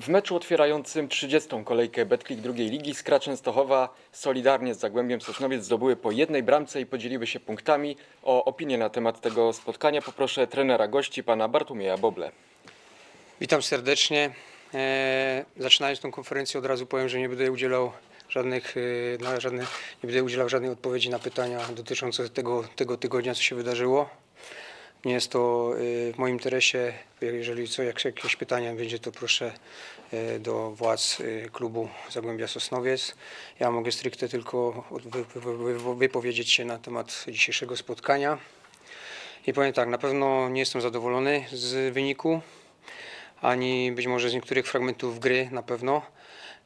W meczu otwierającym 30. kolejkę Betclic drugiej ligi Skra Częstochowa solidarnie z Zagłębiem Sosnowiec zdobyły po jednej bramce i podzieliły się punktami. O opinię na temat tego spotkania poproszę trenera gości pana Bartłomieja Boble. Witam serdecznie. E, zaczynając tą konferencję od razu powiem, że nie będę udzielał żadnych, żadne, nie będę udzielał żadnej odpowiedzi na pytania dotyczące tego, tego tygodnia, co się wydarzyło. Nie jest to e, w moim interesie. Jeżeli co, jak jakieś pytania będzie, to proszę e, do władz e, klubu Zagłębia Sosnowiec. Ja mogę stricte tylko wypowiedzieć się na temat dzisiejszego spotkania. I powiem tak, na pewno nie jestem zadowolony z wyniku ani być może z niektórych fragmentów gry na pewno.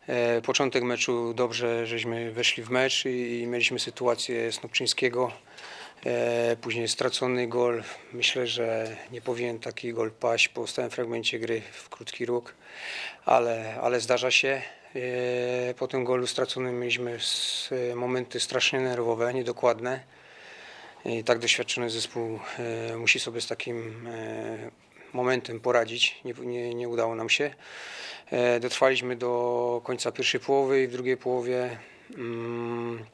E, Początek meczu dobrze, żeśmy weszli w mecz i mieliśmy sytuację Snopczyńskiego. E, Później stracony gol. Myślę, że nie powinien taki gol paść po stałym fragmencie gry w krótki róg, ale, ale zdarza się. E, Po tym golu straconym mieliśmy s- momenty strasznie nerwowe, niedokładne. I tak doświadczony zespół e, musi sobie z takim e, momentem poradzić. Nie, nie, nie udało nam się. E, dotrwaliśmy do końca pierwszej połowy i w drugiej połowie mm,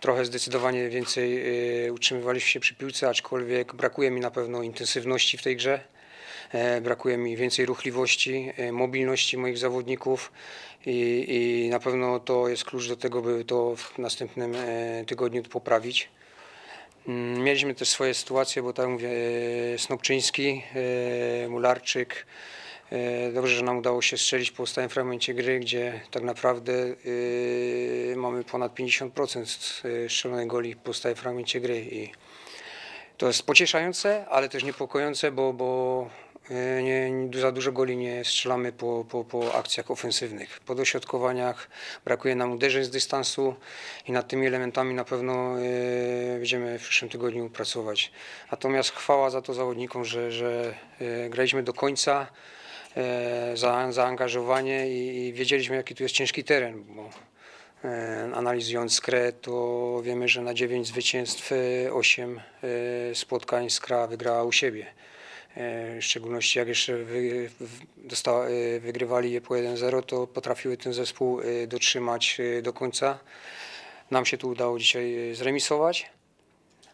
trochę zdecydowanie więcej e, utrzymywaliśmy się przy piłce, aczkolwiek brakuje mi na pewno intensywności w tej grze. E, Brakuje mi więcej ruchliwości, e, mobilności moich zawodników i, i na pewno to jest klucz do tego, by to w następnym e, tygodniu poprawić. Mm, Mieliśmy też swoje sytuacje, bo tak mówię, Snopczyński, Mularczyk. E, Dobrze, że nam udało się strzelić po stałym fragmencie gry, gdzie tak naprawdę e, mamy ponad 50% strzelonych goli po stałym fragmencie gry. I to jest pocieszające, ale też niepokojące, bo, bo e, nie, za dużo goli nie strzelamy po, po, po akcjach ofensywnych. Po dośrodkowaniach brakuje nam uderzeń z dystansu i nad tymi elementami na pewno e, będziemy w przyszłym tygodniu pracować. Natomiast chwała za to zawodnikom, że, że e, graliśmy do końca, e, za zaangażowanie i, i wiedzieliśmy jaki tu jest ciężki teren, bo E, Analizując skrę, to wiemy, że na 9 zwycięstw 8 spotkań skra wygrała u siebie. E, W szczególności jak jeszcze wy, w- dosta, e, wygrywali je po 1-0, to potrafiły ten zespół e, dotrzymać e, do końca. Nam się tu udało dzisiaj e, zremisować,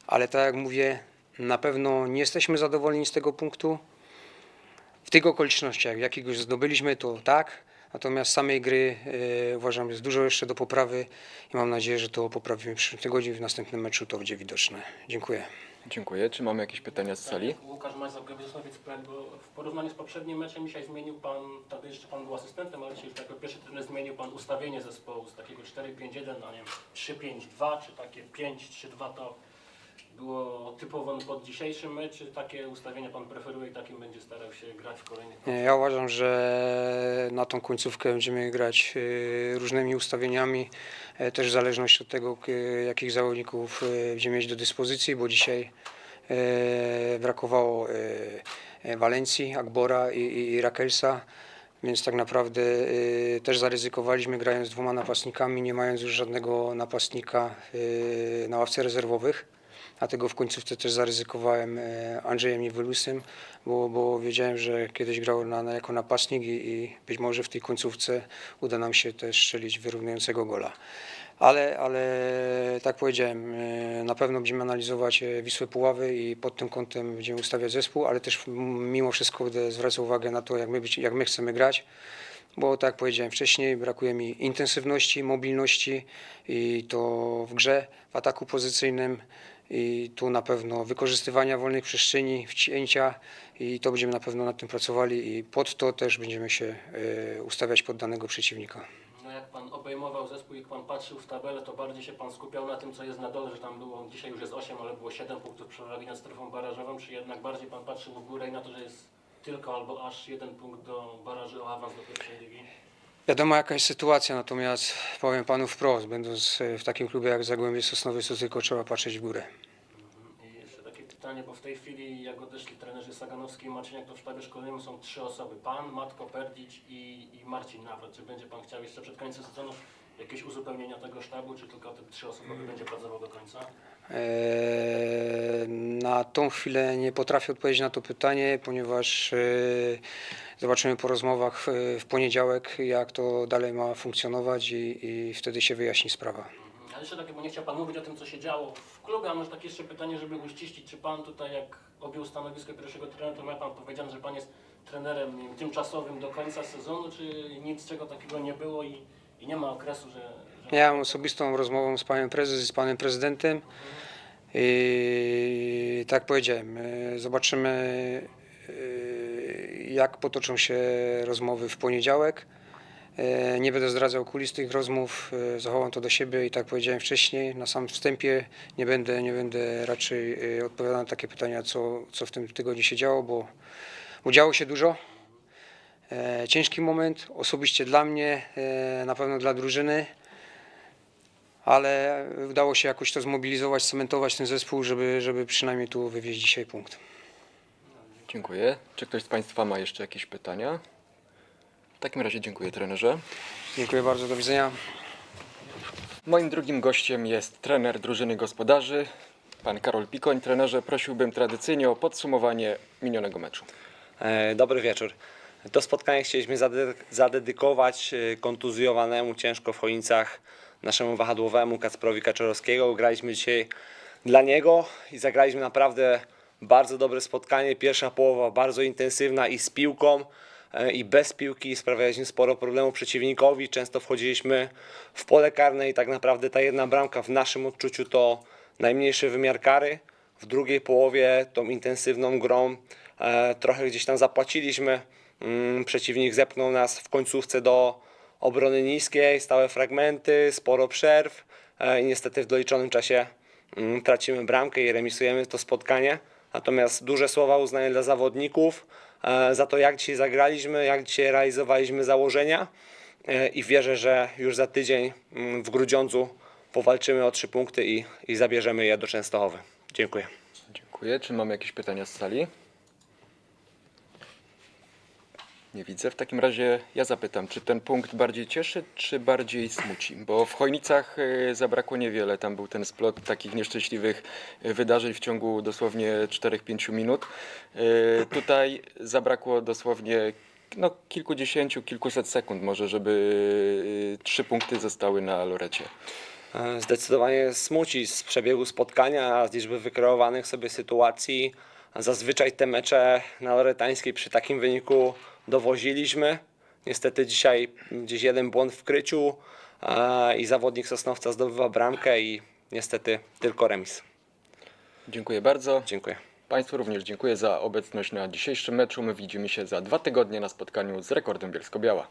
ale tak jak mówię, na pewno nie jesteśmy zadowoleni z tego punktu. W tych okolicznościach, w jakich go zdobyliśmy, to tak. Natomiast samej gry e, uważam, jest dużo jeszcze do poprawy i mam nadzieję, że to poprawimy w przyszłym tygodniu i w następnym meczu to będzie widoczne. Dziękuję. Dziękuję. Czy mamy jakieś pytania z sali? Łukasz Majza, Gabrysowiec, bo w porównaniu z poprzednim meczem dzisiaj zmienił Pan, wtedy jeszcze Pan był asystentem, ale dzisiaj już jako pierwszy trener zmienił Pan ustawienie zespołu z takiego 4-5-1 na nie wiem, 3-5-2 czy takie 5-3-2 to było typowo pod dzisiejszy mecz, czy takie ustawienie Pan preferuje i takim będzie starał się grać w kolejnych Nie, Ja uważam, że na tą końcówkę będziemy grać e, różnymi ustawieniami, e, też w zależności od tego, jakich zawodników e, będziemy mieć do dyspozycji, bo dzisiaj brakowało Walencji, Agbora i, i, i Rakelsa. Więc tak naprawdę e, też zaryzykowaliśmy grając dwoma napastnikami, nie mając już żadnego napastnika e, na ławce rezerwowych. Dlatego w końcówce też zaryzykowałem e, Andrzejem Niewylusem, bo, bo wiedziałem, że kiedyś grał na, na, jako napastnik i, i być może w tej końcówce uda nam się też strzelić wyrównującego gola. Ale, ale tak powiedziałem, e, na pewno będziemy analizować e, Wisłę Puławy i pod tym kątem będziemy ustawiać zespół, ale też mimo wszystko będę zwracał uwagę na to, jak my, jak my chcemy grać bo tak jak powiedziałem wcześniej, brakuje mi intensywności, mobilności i to w grze, w ataku pozycyjnym i tu na pewno wykorzystywania wolnych przestrzeni, wcięcia i to będziemy na pewno nad tym pracowali i pod to też będziemy się e, ustawiać pod danego przeciwnika. No jak Pan obejmował zespół jak Pan patrzył w tabelę, to bardziej się Pan skupiał na tym, co jest na dole, że tam było, dzisiaj już jest 8, ale było 7 punktów przewagi nad strefą barażową, czy jednak bardziej Pan patrzył w górę i na to, że jest tylko albo aż jeden punkt do baraży o awans do pierwszej ligi? Wiadomo jaka jest sytuacja, natomiast powiem panu wprost, będąc e, w takim klubie jak Zagłębie Sosnowiec, to tylko trzeba patrzeć w górę. I jeszcze takie pytanie, bo w tej chwili jak odeszli trenerzy Saganowski i Marciniak, to w sztabie szkolnym są trzy osoby. Pan, Matko Perdić i, i Marcin Nawrot. Czy będzie Pan chciał jeszcze przed końcem sezonu jakieś uzupełnienia tego sztabu, czy tylko ten trzyosobowy będzie pracował do końca? Eee, Na tą chwilę nie potrafię odpowiedzieć na to pytanie, ponieważ e, zobaczymy po rozmowach w, w poniedziałek, jak to dalej ma funkcjonować i, i wtedy się wyjaśni sprawa. Ale jeszcze takie, bo nie chciał Pan mówić o tym, co się działo w klubie, a może takie jeszcze pytanie, żeby uściślić, czy Pan tutaj jak objął stanowisko pierwszego trenera, to miał Pan powiedziane, że Pan jest trenerem wiem, tymczasowym do końca sezonu, czy nic czego takiego nie było i, i nie ma okresu, że... że... Miałem osobistą rozmowę z panem prezes i z panem prezydentem. I tak powiedziałem, e, zobaczymy e, jak potoczą się rozmowy w poniedziałek. E, Nie będę zdradzał kulis tych rozmów, e, zachowam to do siebie i tak powiedziałem wcześniej, na samym wstępie nie będę, nie będę raczej e, odpowiadał na takie pytania, co, co w tym tygodniu się działo, bo, bo działo się dużo. Ciężki moment, osobiście dla mnie, na pewno dla drużyny ale udało się jakoś to zmobilizować, cementować ten zespół, żeby, żeby przynajmniej tu wywieźć dzisiaj punkt. Dziękuję. Czy ktoś z Państwa ma jeszcze jakieś pytania? W takim razie dziękuję trenerze. Dziękuję bardzo, do widzenia. Moim drugim gościem jest trener drużyny gospodarzy, pan Karol Pikoń. Trenerze, prosiłbym tradycyjnie o podsumowanie minionego meczu. E, Dobry wieczór. To spotkanie chcieliśmy zade- zadedykować e, kontuzjowanemu ciężko w Chojnicach naszemu wahadłowemu Kacprowi Kaczorowskiego. Graliśmy dzisiaj dla niego i zagraliśmy naprawdę bardzo dobre spotkanie. Pierwsza połowa bardzo intensywna i z piłką e, i bez piłki sprawialiśmy sporo problemów przeciwnikowi. Często wchodziliśmy w pole karne i tak naprawdę ta jedna bramka w naszym odczuciu to najmniejszy wymiar kary. W drugiej połowie tą intensywną grą e, trochę gdzieś tam zapłaciliśmy. Mm, przeciwnik zepchnął nas w końcówce do obrony niskiej, stałe fragmenty, sporo przerw e, i niestety w doliczonym czasie mm, tracimy bramkę i remisujemy to spotkanie. Natomiast duże słowa uznania dla zawodników e, za to, jak dzisiaj zagraliśmy, jak dzisiaj realizowaliśmy założenia e, i wierzę, że już za tydzień mm, w Grudziądzu powalczymy o trzy punkty i, i zabierzemy je do Częstochowy. Dziękuję. Dziękuję. Czy mamy jakieś pytania z sali? Nie widzę. W takim razie ja zapytam, czy ten punkt bardziej cieszy, czy bardziej smuci? Bo w Chojnicach y, zabrakło niewiele. Tam był ten splot takich nieszczęśliwych y, wydarzeń w ciągu dosłownie 4-5 minut. Y, Tutaj zabrakło dosłownie no, kilkudziesięciu, kilkuset sekund może, żeby trzy punkty zostały na lorecie. E, Zdecydowanie smuci z przebiegu spotkania, z liczby wykreowanych sobie sytuacji. Zazwyczaj te mecze na Loretańskiej przy takim wyniku dowoziliśmy. Niestety dzisiaj gdzieś jeden błąd w kryciu i zawodnik Sosnowca zdobywa bramkę i niestety tylko remis. Dziękuję bardzo. Dziękuję. Państwu również dziękuję za obecność na dzisiejszym meczu. My widzimy się za dwa tygodnie na spotkaniu z rekordem Bielsko-Biała.